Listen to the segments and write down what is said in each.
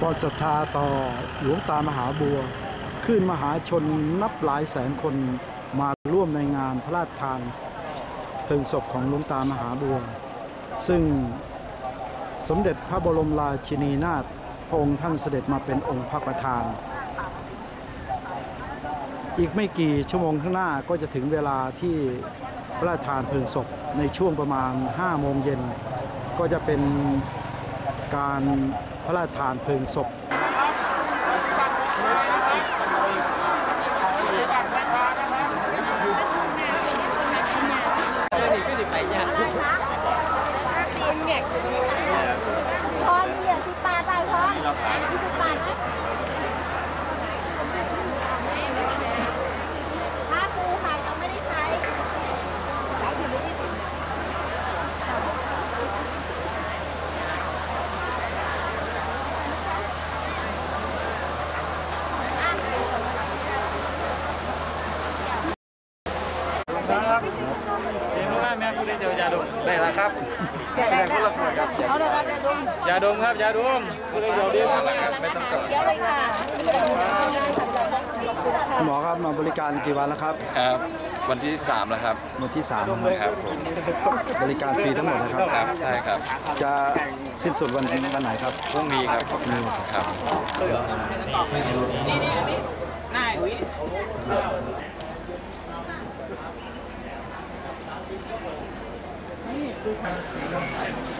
ความศรัทธาต่อหลวงตามหาบัวคลื่นมหาชนนับหลายแสนคนมาร่วมในงานพระราชทานเพลิงศพของหลวงตามหาบัว ซึ่งสมเด็จพระบรมราชินีนาถพระองค์ท่านเสด็จมาเป็นองค์พระประธาน อีกไม่กี่ชั่วโมงข้างหน้าก็จะถึงเวลาที่พระราชทานเพลิงศพในช่วงประมาณ5โมงเย็นก็จะเป็นการ พระราชทานเพลิงศพพรนี่เนี่ยสิบบาทไปพรยี่สิบบาทไหมถ้าปูค่ะยังไม่ได้ใช้ เห็นว่าแม่คุณได้เจอยาดม ได้แล้วครับได้คนละขวดครับ เอาเลยครับเดี๋ยวดูยาดมครับยาดมคุณได้เจอดีไม่ต้องต่อเดี๋ยวเลยค่ะคุณหมอครับมาบริการกี่วันแล้วครับ ครับ วันที่สามแล้วครับ วันที่3ครับผมบริการฟรีทั้งหมดนะครับครับใช่ครับ จะสิ้นสุดวันวันไหนครับพรุ่งนี้ครับครับบำรุ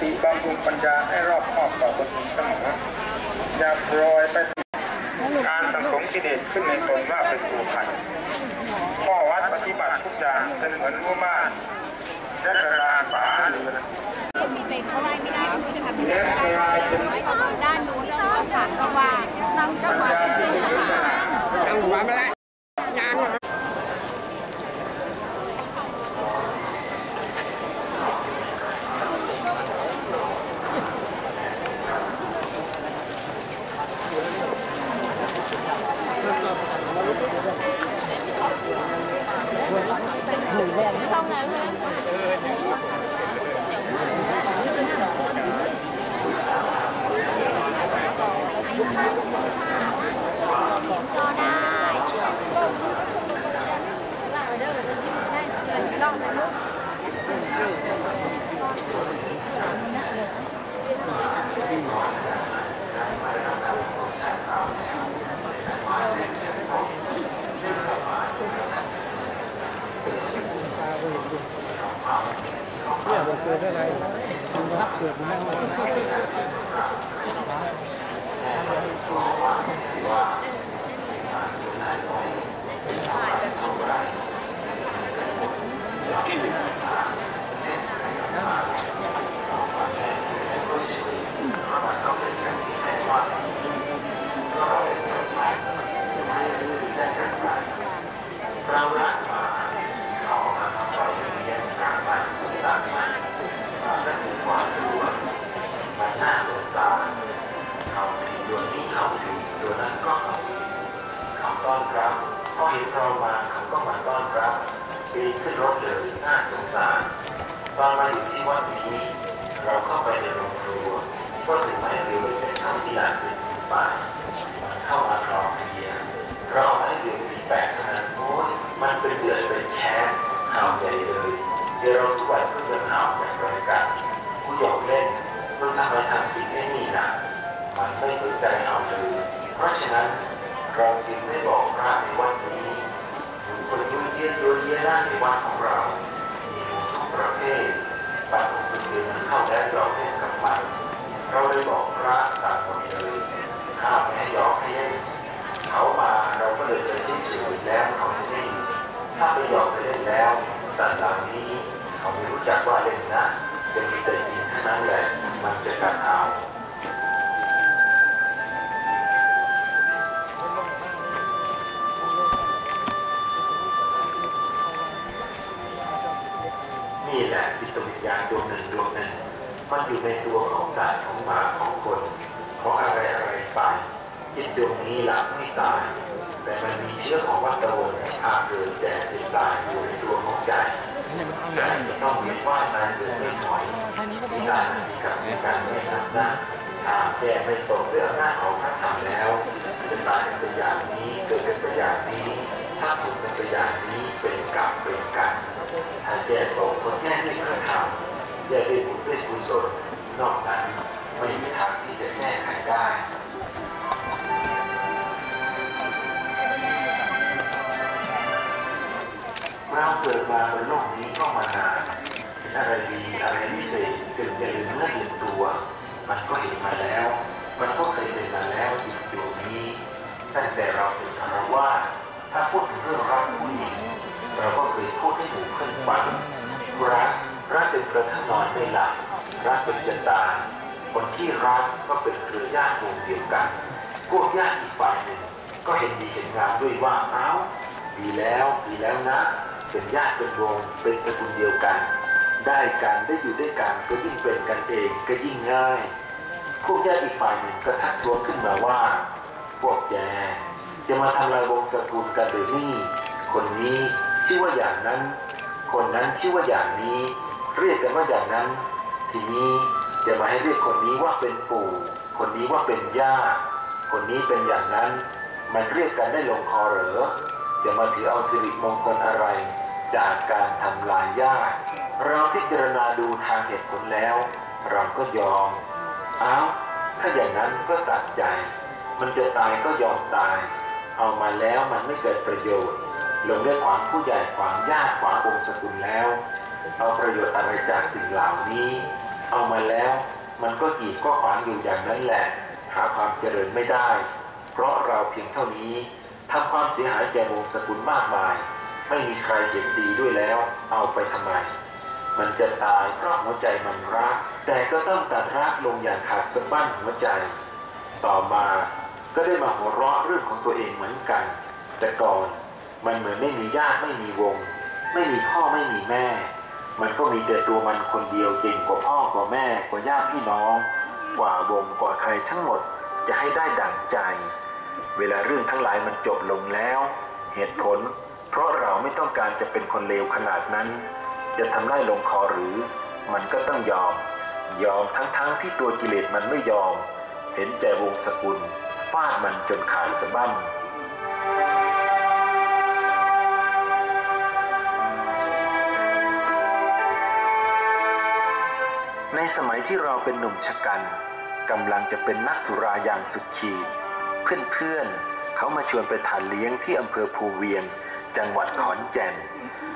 ติบำรุงปัญญาให้รอบคอบต่อตนเองเสมออย่าโปรยไปการสังสมกิเลสขึ้นในตนว่าเป็นตัวขันข้อวัดปฏิบัติทุกอย่างเป็นเหมือนรู้มากและกระดานฝาเรือนมีเป็นเขาไล่ไม่ได้คุณจะทำยังไงและกลายเป็นด้านนู้นเราผ่านระหว่างนำจังหวะที่ดีค่ะ Không nào cho đây ở đâu đây là con này nước เกิดอะไรมันรับเกิดมา ไปบอกพระสั่งคนเลยวห้าไมให้ยอมให้เล่นเขามาเราก็เลยไปชี้จุดแล้วเขาไม่เล่ถ้าไปยอมไปเล่นแล้วสัตว์เหล่านี้เขาไม่รู้จักว่าเล่นนะ ดวงนี้หลับไม่ตาย แต่มันมีเชื้อของวัตวนอาเกิดแก่เจ็บตายอยู่ในตัวของใจใจจะต้องมีว่ายตายหรือไม่ถอยมีการมีกับมีการไม่นับนะหากแก่ไม่ตกเรื่องหน้าของพระธรรมแล้วจะตายเป็นอย่างนี้ เราเกิดมาบนโลกนี้ก็มานานอะไรดีอะไรพิเศษเกิดจะลืมเนื้อลืมตัว มันก็เห็นมาแล้ว มันก็เคยเป็นมาแล้วอยู่อยู่นี้ตั้งแต่เราเป็นคารวาสถ้าพูดถึงเรื่องรักผู้หญิงเราก็เคยพูดให้หมู่เพื่อนฟังรักรักจนกระทั่งนอนไม่หลับรักจนจะตายคนที่รักก็เป็นเครือญาติวงเดียวกันพวกญาติอีกฝ่ายหนึ่งก็เห็นดีเห็นงามด้วยว่าเอ้าดีแล้วดีแล้วนะ เป็นญาติเป็นวงเป็นสกุลเดียวกัน ได้กันได้อยู่ด้วยกันก็ยิ่งเป็นกันเองก็ยิ่งง่าย พวกญาติอีกฝ่ายหนึ่งก็ทักทวงขึ้นมาว่า พวกแกจะมาทำลายวงสกุลกันหรือนี่คนนี้ชื่อว่าอย่างนั้น คนนั้นชื่อว่าอย่างนี้ เรียกกันว่าอย่างนั้น ทีนี้จะมาให้เรียกคนนี้ว่าเป็นปู่ คนนี้ว่าเป็นย่า คนนี้เป็นอย่างนั้น มันเรียกกันได้ลงคอเหรอจะมาถือเอาสิริมงคลอะไร จากการทำลายญาติเราพิจารณาดูทางเหตุผลแล้ว เราก็ยอมเอ้าถ้าอย่างนั้นก็ตัดใจ มันจะตายก็ยอมตาย เอามาแล้วมันไม่เกิดประโยชน์ลงได้ขวางผู้ใหญ่ขวางญาติขวางองสกุลแล้ว เอาประโยชน์อะไรจากสิ่งเหล่านี้ เอามาแล้วมันก็กีดก็ขวางอยู่อย่างนั้นแหละ หาความเจริญไม่ได้ เพราะเราเพียงเท่านี้ทำความเสียหายแก่วงสกุลมากมาย ไม่มีใครเห็นดีด้วยแล้ว เอาไปทำไม มันจะตายเพราะหัวใจมันรัก แต่ก็ต้องตัดรักลงอย่างขาดสะบั้นหัวใจ ต่อมาก็ได้มาหัวเราะเรื่องของตัวเองเหมือนกัน แต่ก่อนมันเหมือนไม่มีญาติไม่มีวง ไม่มีพ่อไม่มีแม่ มันก็มีแต่ตัวมันคนเดียวเก่งกว่าพ่อกว่าแม่กว่าญาติพี่น้อง กว่าวงกว่าใครทั้งหมดจะให้ได้ดั่งใจ เวลาเรื่องทั้งหลายมันจบลงแล้ว เหตุผล เพราะเราไม่ต้องการจะเป็นคนเลวขนาดนั้น จะทำได้ลงคอหรือ มันก็ต้องยอม ยอมทั้งๆที่ตัวกิเลสมันไม่ยอม เห็นแต่วงสกุลฟาดมันจนขาดสะบั้นในสมัยที่เราเป็นหนุ่มชะกันกำลังจะเป็นนักสุราอย่างสุดขีดเพื่อนๆเขามาชวนไปทานเลี้ยงที่อำเภอภูเวียง จังหวัดขอนแก่น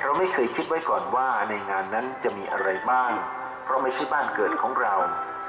เราไม่เคยคิดไว้ก่อนว่าในงานนั้นจะมีอะไรบ้าง เพราะไม่ใช่บ้านเกิดของเรา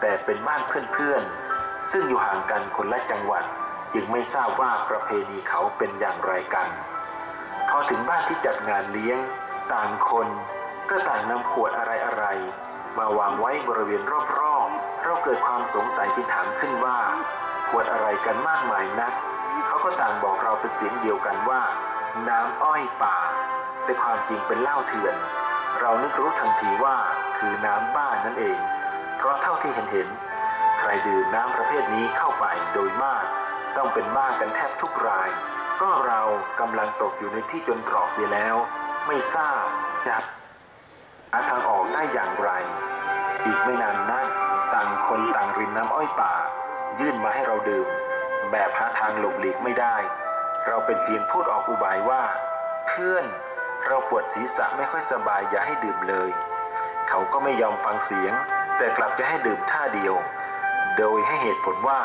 แต่เป็นบ้านเพื่อนๆ ซึ่งอยู่ห่างกันคนละจังหวัด จึงไม่ทราบว่าประเพณีเขาเป็นอย่างไรกัน พอถึงบ้านที่จัดงานเลี้ยง ต่างคนก็ต่างนำขวดอะไรๆมาวางไว้บริเวณรอบๆ เราเกิดความสงสัยจึงถามขึ้นว่าขวดอะไรกันมากมายนัก เขาก็ต่างบอกเราเป็นเสียงเดียวกันว่า น้ำอ้อยป่า แต่ความจริงเป็นเหล้าเถื่อน เรานึกรู้ทันทีว่าคือน้ำบ้านนั่นเอง เพราะเท่าที่เห็นเห็น ใครดื่มน้ำประเภทนี้เข้าไปโดยมาก ต้องเป็นบ้ากันแทบทุกราย ก็เรากำลังตกอยู่ในที่จนตรอกเสียแล้ว ไม่ทราบจะหาทางออกได้อย่างไร อีกไม่นานนักต่างคนต่างรินน้ำอ้อยป่า ยื่นมาให้เราดื่ม แบบหาทางหลบหลีกไม่ได้ เราเป็นเพียงพูดออกอุบายว่า เพื่อนเราปวดศีรษะไม่ค่อยสบายอย่าให้ดื่มเลย เขาก็ไม่ยอมฟังเสียง แต่กลับจะให้ดื่มท่าเดียว โดยให้เหตุผลว่า